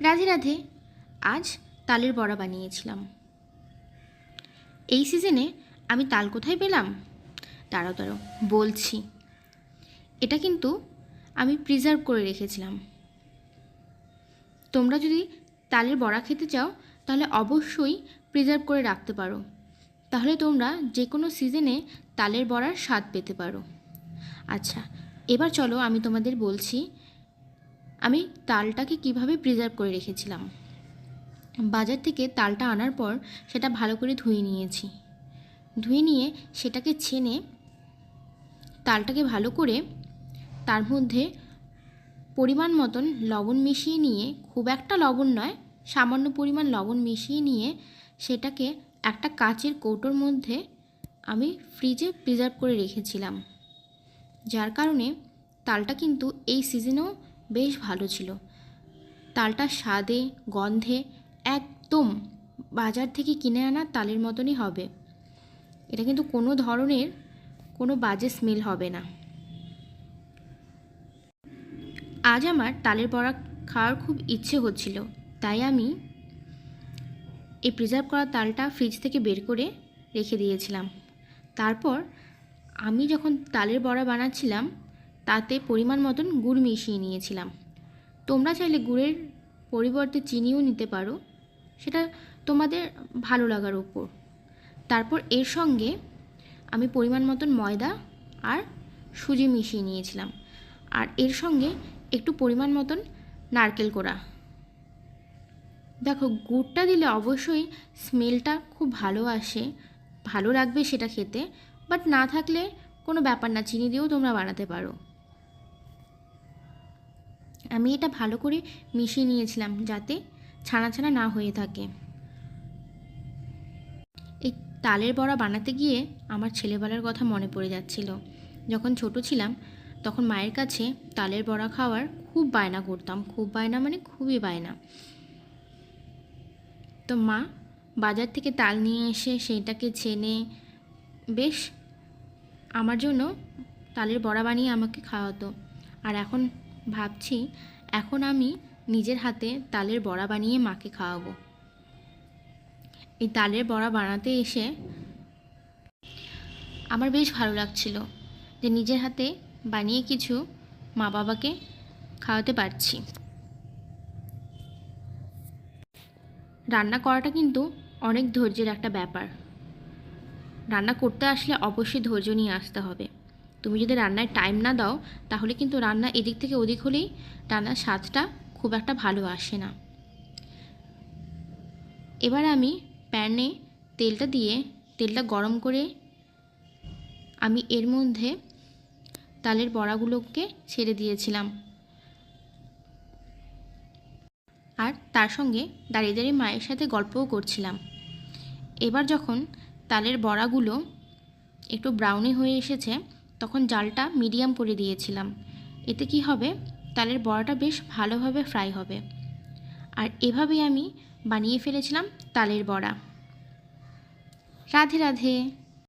রাধে রাধে। আজ তালের বড়া বানিয়েছিলাম। এই সিজনে আমি তাল কোথায় পেলাম? দাঁড়াও দাঁড়াও, বলছি। এটা কিন্তু আমি প্রিজার্ভ করে রেখেছিলাম। তোমরা যদি তালের বড়া খেতে চাও, তাহলে অবশ্যই প্রিজার্ভ করে রাখতে পারো। তাহলে তোমরা যে কোনো সিজনে তালের বড়ার স্বাদ পেতে পারো। আচ্ছা এবার চলো আমি তোমাদের বলছি আমি তালটাকে কীভাবে প্রিজার্ভ করে রেখেছিলাম? বাজার থেকে তালটা আনার পর সেটা ভালো করে ধুয়ে নিয়েছি। ধুয়ে নিয়ে সেটাকে ছেনে তালটাকে ভালো করে তার মধ্যে পরিমাণ মতন লবণ মিশিয়ে নিয়ে, খুব একটা লবণ নয়, সামান্য পরিমাণ লবণ মিশিয়ে নিয়ে সেটাকে একটা কাচের কৌটোর মধ্যে আমি ফ্রিজে প্রিজার্ভ করে রেখেছিলাম। যার কারণে তালটা কিন্তু এই সিজনেও বেশ ভালো ছিল। তালটা স্বাদে, গন্ধে একদম বাজার থেকে কিনে আনা তালের মতনই হবে। এটা কিন্তু কোনো ধরনের কোনো বাজে স্মেল হবে না। আজ আমার তালের বড়া খাওয়ার খুব ইচ্ছে হচ্ছিল। তাই আমি এই প্রিজার্ভ করা তালটা ফ্রিজ থেকে বের করে রেখে দিয়েছিলাম। তারপর আমি যখন তালের বড়া বানাচ্ছিলাম তাতে পরিমাণ মতন গুড় মিশিয়ে নিয়েছিলাম। তোমরা চাইলে গুড়ের পরিবর্তে চিনিও নিতে পারো। সেটা তোমাদের ভালো লাগার ওপর তারপর এর সঙ্গে আমি পরিমাণ মতন ময়দা আর সুজি মিশিয়ে নিয়েছিলাম। আর এর সঙ্গে একটু পরিমাণ মতন নারকেল কোড়া। দেখো, গুড়টা দিলে অবশ্যই স্মেলটা খুব ভালো আসে। ভালো লাগবে সেটা খেতে। বাট না থাকলে কোনো ব্যাপার না, চিনি দিয়েও তোমরা বানাতে পারো। আমি এটা ভালো করে মিশিয়ে নিয়েছিলাম যাতে ছানা ছানা না হয়ে থাকে। এই তালের বড়া বানাতে গিয়ে আমার ছেলেবেলার কথা মনে পড়ে যাচ্ছিল। যখন ছোট ছিলাম, তখন মায়ের কাছে তালের বড়া খাওয়ার খুব বায়না করতাম। খুব বায়না মানে খুবই বায়না। তো মা বাজার থেকে তাল নিয়ে এসে সেইটাকে ছেনে বেশ আমার জন্য তালের বড়া বানিয়ে আমাকে খাওয়াতো। আর এখন ভাবছি এখন আমি নিজের হাতে তালের বড়া বানিয়ে মাকে খাওয়াবো। এই তালের বড়া বানাতে এসে আমার বেশ ভালো লাগছিল যে নিজের হাতে বানিয়ে কিছু মা বাবাকে খাওয়াতে পারছি। রান্না করাটা কিন্তু অনেক ধৈর্যের একটা ব্যাপার। রান্না করতে আসলে অবশ্যই ধৈর্য নিয়ে আসতে হবে। তুমি যদি রান্নায় টাইম না দাও, তাহলে কিন্তু রান্না এদিক থেকে ওদিক হলেই রান্নার স্বাদটা খুব একটা ভালো আসে না। এবার আমি প্যানে তেলটা দিয়ে, তেলটা গরম করে আমি এর মধ্যে তালের বড়াগুলোকে ছেড়ে দিয়েছিলাম। আর তার সঙ্গে দাঁড়িয়ে দাঁড়িয়ে মায়ের সাথে গল্পও করছিলাম। এবার যখন তালের বড়াগুলো একটু ব্রাউনি হয়ে এসেছে তখন জালটা মিডিয়াম করে দিয়েছিলাম। এতে কি হবে? তালের বড়াটা বেশ ভালোভাবে ফ্রাই হবে। আর এভাবেই আমি বানিয়ে ফেলেছিলাম তালের বড়া। রাধে রাধে।